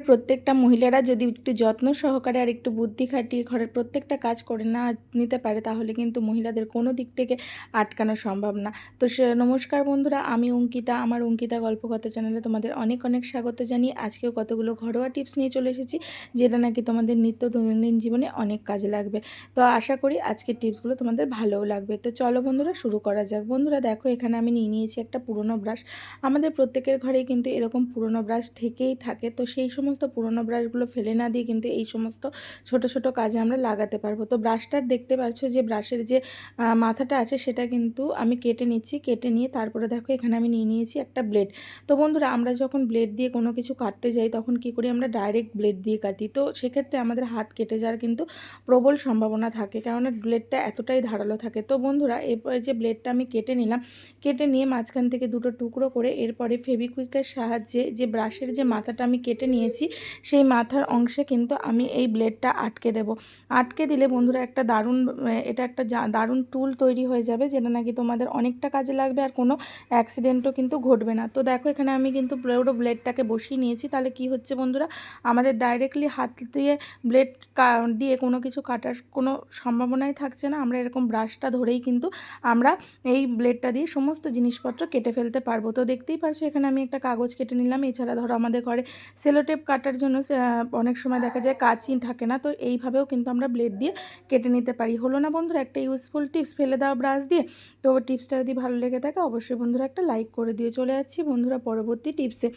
প্রত্যেকটা মহিলারা যদি একটু যত্ন সহকারে আর একটু বুদ্ধি খাটিয়ে ঘরের প্রত্যেকটা কাজ করে না নিতে পারে, তাহলে কিন্তু মহিলাদের কোনো দিক থেকে আটকানো সম্ভব না। তো নমস্কার বন্ধুরা, আমি অঙ্কিতা। আমার অঙ্কিতা গল্প গল্পকথা চ্যানেলে তোমাদের অনেক অনেক স্বাগত জানিয়ে আজকেও কতগুলো ঘরোয়া টিপস নিয়ে চলে এসেছি, যেটা নাকি তোমাদের নিত্য দৈনন্দিন জীবনে অনেক কাজে লাগবে। তো আশা করি আজকের টিপসগুলো তোমাদের ভালোও লাগবে। তো চলো বন্ধুরা, শুরু করা যাক। বন্ধুরা, দেখো, এখানে আমি নিয়ে নিয়েছি একটা পুরনো ব্রাশ। আমাদের প্রত্যেকের ঘরেই কিন্তু এরকম পুরনো ব্রাশ থেকেই থাকে। তো সেই সমস্ত পুরনো ব্রাশগুলো ফেলে না দিয়ে কিন্তু এই সমস্ত ছোট ছোট কাজে আমরা লাগাতে পারব। তো ব্রাশটার দেখতে পাচ্ছ যে ব্রাশের যে মাথাটা আছে সেটা কিন্তু আমি কেটে নিচ্ছি, কেটে নিয়ে তারপরে দেখো এখানে আমি নিয়ে নিয়েছি একটা ব্লেড। তো বন্ধুরা আমরা যখন ব্লেড দিয়ে কোনো কিছু কাটতে যাই তখন কি করি আমরা ডাইরেক্ট ব্লেড দিয়ে কাটি। তো সেক্ষেত্রে আমাদের হাত কেটে যাওয়ার কিন্তু প্রবল সম্ভাবনা থাকে কেননা ব্লেডটা এতটাই ধারালো থাকে। তো বন্ধুরা এরপরে যে ব্লেডটা আমি কেটে নিলাম, কেটে নিয়ে মাঝখান থেকে দুটো টুকরো করে এরপরে ফেভিকুইকের সাহায্যে যে ব্রাশের যে মাথাটা আমি কেটে নিয়েছি সেই মাথার অংশে কিন্তু আমি এই ব্লেডটা আটকে দেব। আটকে দিলে বন্ধুরা একটা দারুণ এটা একটা দারুণ টুল তৈরি হয়ে যাবে যেটা নাকি তোমাদের অনেকটা কাজে লাগবে আর কোনো অ্যাক্সিডেন্টও কিন্তু ঘটবে না। তো দেখো এখানে আমি কিন্তু পুরো ব্লেডটাকে বসিয়ে নিয়েছি। তাহলে কি হচ্ছে বন্ধুরা? আমাদের ডাইরেক্টলি হাত দিয়ে ব্লেড দিয়ে কোনো কিছু কাটার কোনো সম্ভাবনাই থাকছে না। আমরা এরকম ব্রাশটা ধরেই কিন্তু আমরা এই ব্লেডটা দিয়ে সমস্ত জিনিসপত্র কেটে ফেলতে পারব। তো দেখতেই পারছ এখানে আমি একটা কাগজ কেটে নিলাম। এছাড়া ধরো আমাদের ঘরে সেলোটেপ কাটার জন্য অনেক সময় দেখা যায় কাঁচি থাকে না, তো এইভাবেও কিন্তু আমরা ব্লেড দিয়ে কেটে নিতে পারি। হলো না বন্ধুরা, একটা ইউজফুল টিপস ফেলে দেওয়া ব্রাশ দিয়ে। তো টিপসটা যদি ভালো লেগে থাকে, অবশ্যই বন্ধুরা একটা লাইক করে দিয়ে চলে যাচ্ছি বন্ধুরা পরবর্তী টিপসে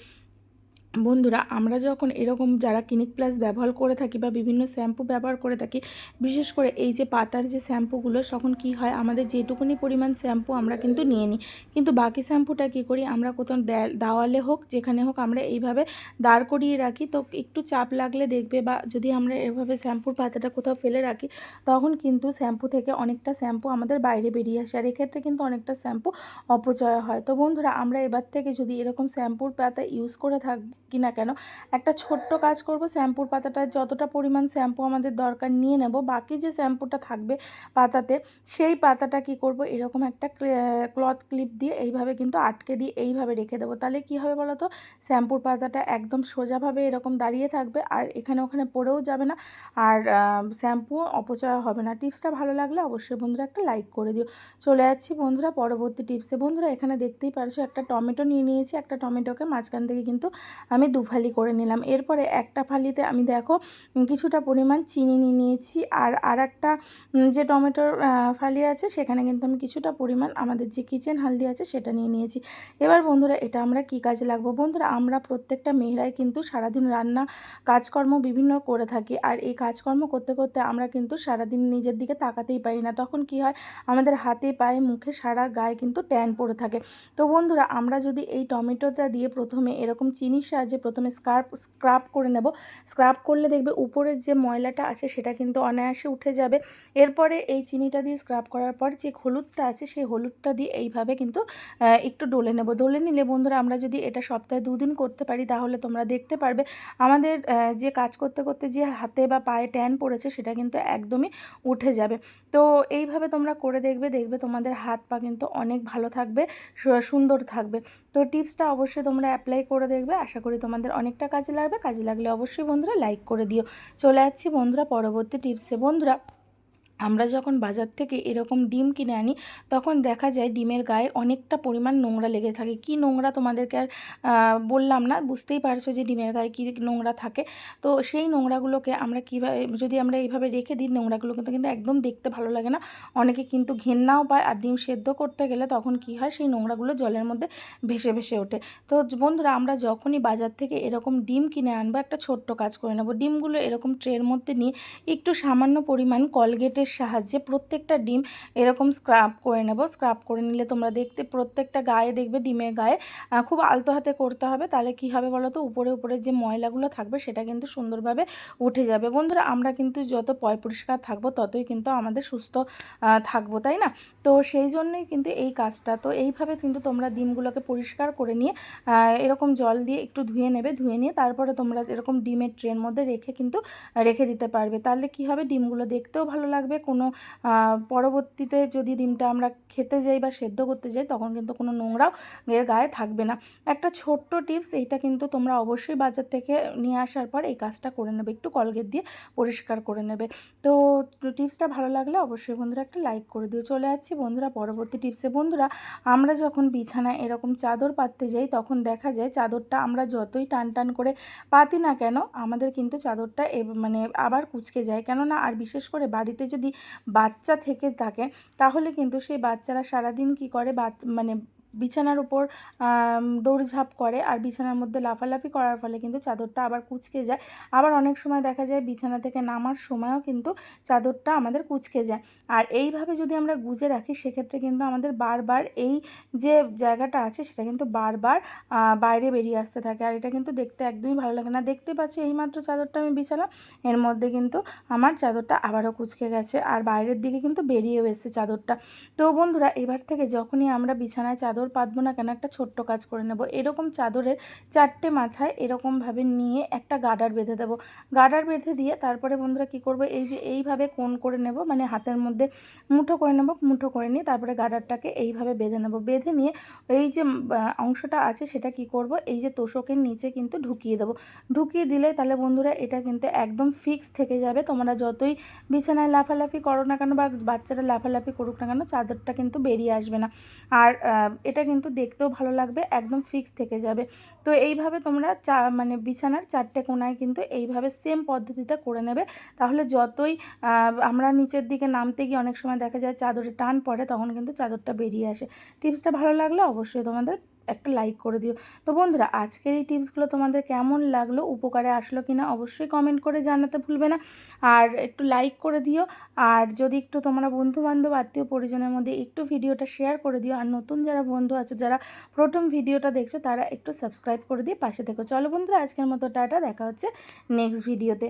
বন্ধুরা, আমরা যখন এরকম যারা ক্লিনিক প্লাস ব্যবহার করে থাকি বা বিভিন্ন শ্যাম্পু ব্যবহার করে থাকি, বিশেষ করে এই যে পাতার যে শ্যাম্পুগুলো, তখন কি হয়, আমাদের যেটুকুনি পরিমাণ শ্যাম্পু আমরা কিন্তু নিয়ে নিই। কিন্তু বাকি শ্যাম্পুটা কী করি, আমরা কোথাও দাওয়ালে হোক, যেখানে হোক, আমরা এইভাবে দাঁড় করিয়ে রাখি। তো একটু চাপ লাগলে দেখবে বা যদি আমরা এভাবে শ্যাম্পুর পাতাটা কোথাও ফেলে রাখি, তখন কিন্তু শ্যাম্পু থেকে অনেকটা শ্যাম্পু আমাদের বাইরে বেরিয়ে আসে। আর এক্ষেত্রে কিন্তু অনেকটা শ্যাম্পু অপচয় হয়। তো বন্ধুরা, আমরা এবার থেকে যদি এরকম শ্যাম্পুর পাতা ইউজ করে থাকি না কেন? একটা ছোট্ট কাজ করব, শ্যাম্পুর পাতাটা যতটা পরিমাণ শ্যাম্পু আমাদের দরকার নিয়ে নেব, বাকি যে শ্যাম্পুটা থাকবে পাতাতে, সেই পাতাটা কি করব? এরকম একটা ক্লথ ক্লিপ দিয়ে এইভাবে কিন্তু আটকে দিয়ে এইভাবে রেখে দেবো। তাহলে কি হবে বলো তো? শ্যাম্পুর পাতাটা একদম সোজাভাবে এরকম দাঁড়িয়ে থাকবে আর এখানে ওখানে পড়েও যাবে না। আর শ্যাম্পু অপচয় হবে না। টিপসটা ভালো লাগলে অবশ্যই বন্ধুরা একটা লাইক করে দিও। চলে যাচ্ছি বন্ধুরা পরবর্তী টিপসে। বন্ধুরা এখানে দেখতেই পারছ একটা টমেটো নিয়ে নিয়েছি। একটা টমেটোকে মাঝখান থেকে কিন্তু আমি দু ফালি করে নিলাম। এরপরে একটা ফালিতে আমি দেখো কিছুটা পরিমাণ চিনি নিয়ে নিয়েছি আর আর একটা যে টমেটোর ফালি আছে সেখানে কিন্তু আমি কিছুটা পরিমাণ আমাদের যে কিচেন হালদি আছে সেটা নিয়ে নিয়েছি। এবার বন্ধুরা এটা আমরা কি কাজে লাগবো? বন্ধুরা আমরা প্রত্যেকটা মেয়েরাই কিন্তু সারাদিন রান্না কাজকর্ম বিভিন্ন করে থাকি আর এই কাজকর্ম করতে করতে আমরা কিন্তু সারাদিন নিজের দিকে তাকাতেই পারি না। তখন কি হয়? আমাদের হাতে, পায়ে, মুখে সারা গায়ে কিন্তু ট্যান পড়ে থাকে। তো বন্ধুরা আমরা যদি এই টমেটোটা দিয়ে প্রথমে এরকম চিনির সাহায্যে প্রথমে স্ক্রাব স্ক্রাব করে নেব। স্ক্রাব করলে দেখবে উপরের যে ময়লাটা আছে সেটা কিন্তু অনায়াসে উঠে যাবে। এরপরে এই চিনিটা দিয়ে স্ক্রাব করার পর যে হলুদটা আছে সেই হলুদটা দিয়ে এইভাবে কিন্তু একটু ডলে নেব। ডলে নিলে বন্ধুরা আমরা যদি এটা সপ্তাহে দুদিন করতে পারি তাহলে তোমরা দেখতে পারবে। আমাদের যে কাজ করতে করতে যে হাতে বা পায়ে ট্যান পড়েছে সেটা কিন্তু একদমই উঠে যাবে। তো এইভাবে তোমরা করে দেখবে দেখবে তোমাদের হাত পা কিন্তু অনেক ভালো থাকবে সুন্দর থাকবে। তো টিপসটা অবশ্যই তোমরা অ্যাপ্লাই করে দেখবে। আশা করি তোমাদের অনেকটা কাজে লাগবে। কাজে লাগলে অবশ্যই বন্ধুরা লাইক করে দিও। চলে যাচ্ছি বন্ধুরা পরবর্তী টিপসে বন্ধুরা আমরা যখন বাজার থেকে এরকম ডিম কিনে আনি, তখন দেখা যায় ডিমের গায়ে অনেকটা পরিমাণ নোংরা লেগে থাকে। কি নোংরা তোমাদেরকে আর বললাম না, বুঝতেই পারছ যে ডিমের গায়ে কী নোংরা থাকে। তো সেই নোংরাগুলোকে আমরা কীভাবে, যদি আমরা এইভাবে রেখে দিই, নোংরাগুলো কিন্তু কিন্তু একদম দেখতে ভালো লাগে না। অনেকে কিন্তু ঘেন্নাও পায় আর ডিম সেদ্ধ করতে গেলে তখন কি হয়, সেই নোংরাগুলো জলের মধ্যে ভেসে ভেসে ওঠে। তো বন্ধুরা, আমরা যখনই বাজার থেকে এরকম ডিম কিনে আনব, একটা ছোট্ট কাজ করে নেব। ডিমগুলো এরকম ট্রের মধ্যে নিয়ে একটু সামান্য পরিমাণ কলগেটের সাহায্যে প্রত্যেকটা ডিম এরকম স্ক্রাব করে নেব। স্ক্রাব করে নিলে তোমরা দেখতে প্রত্যেকটা গায়ে দেখবে ডিমের গায়ে খুব আলতো হাতে করতে হবে। তাহলে কি হবে বলো তো উপরে উপরে যে ময়লাগুলো থাকবে সেটা কিন্তু সুন্দরভাবে উঠে যাবে। বন্ধুরা, আমরা কিন্তু যত পয় পরিষ্কার থাকব ততই কিন্তু আমাদের সুস্থ থাকব, তাই না? তো সেই জন্যই কিন্তু এই কাজটা। তো এইভাবে কিন্তু তোমরা ডিমগুলোকে পরিষ্কার করে নিয়ে এরকম জল দিয়ে একটু ধুয়ে নেবে। ধুয়ে নিয়ে তারপরে তোমরা এরকম ডিমের ট্রের মধ্যে রেখে কিন্তু রেখে দিতে পারবে। তাহলে কি হবে? ডিমগুলো দেখতেও ভালো লাগবে কোনো পরবর্তীতে যদি ডিমটা আমরা খেতে যাই বা সেদ্ধ করতে যাই, তখন কিন্তু কোনো নোংরাও এর গায়ে থাকবে না। একটা ছোট্ট টিপস, এইটা কিন্তু তোমরা অবশ্যই বাজার থেকে নিয়ে আসার পর এই কাজটা করে নেবে। একটু কলগেট দিয়ে পরিষ্কার করে নেবে। তো টিপসটা ভালো লাগলে অবশ্যই বন্ধুরা একটা লাইক করে দিও। চলে যাচ্ছি বন্ধুরা পরবর্তী টিপসে। বন্ধুরা, আমরা যখন বিছানায় এরকম চাদর পাততে যাই, তখন দেখা যায় চাদরটা আমরা যতই টান টান করে পাতি না কেন, আমাদের কিন্তু চাদরটা মানে আবার কুচকে যায়। কেননা, আর বিশেষ করে বাড়িতে যদি বাচ্চা থেকে থাকে তাহলে কিন্তু সেই বাচ্চারা সারাদিন কি করে মানে বিছানার উপর দৌড়ঝাঁপ করে আর বিছানার মধ্যে লাফালাফি করার ফলে কিন্তু চাদরটা আবার কুচকে যায়। আবার অনেক সময় দেখা যায় বিছানা থেকে নামার সময়ও কিন্তু চাদরটা আমাদের কুচকে যায়। আর এইভাবে যদি আমরা গুজে রাখি, সেক্ষেত্রে কিন্তু আমাদের বারবার এই যে জায়গাটা আছে, সেটা কিন্তু বারবার বাইরে বেরিয়ে আসতে থাকে। আর এটা কিন্তু দেখতে একদমই ভালো লাগে না। দেখতে পাচ্ছি, এইমাত্র চাদরটা আমি বিছালাম, এর মধ্যে কিন্তু আমার চাদরটা আবারও কুচকে গেছে। আর বাইরের দিকে কিন্তু বেরিয়েও এসেছে চাদরটা। তো বন্ধুরা, এবার থেকে যখনই আমরা বিছানায় চাদর পাতবো না কেন? একটা ছোট্ট কাজ করে নেব। এরকম চাদরের চারটে মাথায় এরকমভাবে নিয়ে একটা গার্ডার বেঁধে দেবো। গার্ডার বেঁধে দিয়ে তারপরে বন্ধুরা কি করব? এই যে এইভাবে কোণ করে নেব মানে হাতের মধ্যে মুঠো করে নেব, মুঠো করে নিয়ে তারপরে গার্ডারটাকে এইভাবে বেঁধে নেব। বেঁধে নিয়ে এই যে অংশটা আছে সেটা কি করব? এই যে তোষকের নিচে কিন্তু ঢুকিয়ে দেবো। ঢুকিয়ে দিলে তাহলে বন্ধুরা এটা কিন্তু একদম ফিক্স থেকে যাবে। তোমরা যতই বিছানায় লাফালাফি করো না কেন বা বাচ্চারা লাফালাফি করুক না কেন, চাদরটা কিন্তু বেরিয়ে আসবে না। আর এটা কিন্তু দেখতেও ভালো লাগবে, একদম ফিক্স থেকে যাবে। তো এইভাবে তোমরা চা মানে বিছানার চারটে কোনায় কিন্তু এইভাবে সেম পদ্ধতিতে করে নেবে। তাহলে যতই আমরা নিচের দিকে নামতে গিয়ে অনেক সময় দেখা যায় চাদরে টান পড়ে, তখন কিন্তু চাদরটা বেরিয়ে আসে। টিপসটা ভালো লাগলে অবশ্যই তোমাদের একটা লাইক করে দিও। তো বন্ধুরা, আজকের এই টিপসগুলো তোমাদের কেমন লাগল, উপকারে আসলো কিনা অবশ্যই কমেন্ট করে জানাতে ভুলবে না। আর একটু লাইক করে দিও, আর যদি একটু তোমরা বন্ধু বান্ধব আত্মীয় পরিজনের মধ্যে একটু ভিডিওটা শেয়ার করে দিও, আর নতুন যারা বন্ধু আছে, যারা প্রথম ভিডিওটা দেখছ, তারা একটু সাবস্ক্রাইব করে দিয়ে পাশে থেকো। চলো বন্ধুরা, আজকের মতো টাটা, দেখা হচ্ছে নেক্সট ভিডিওতে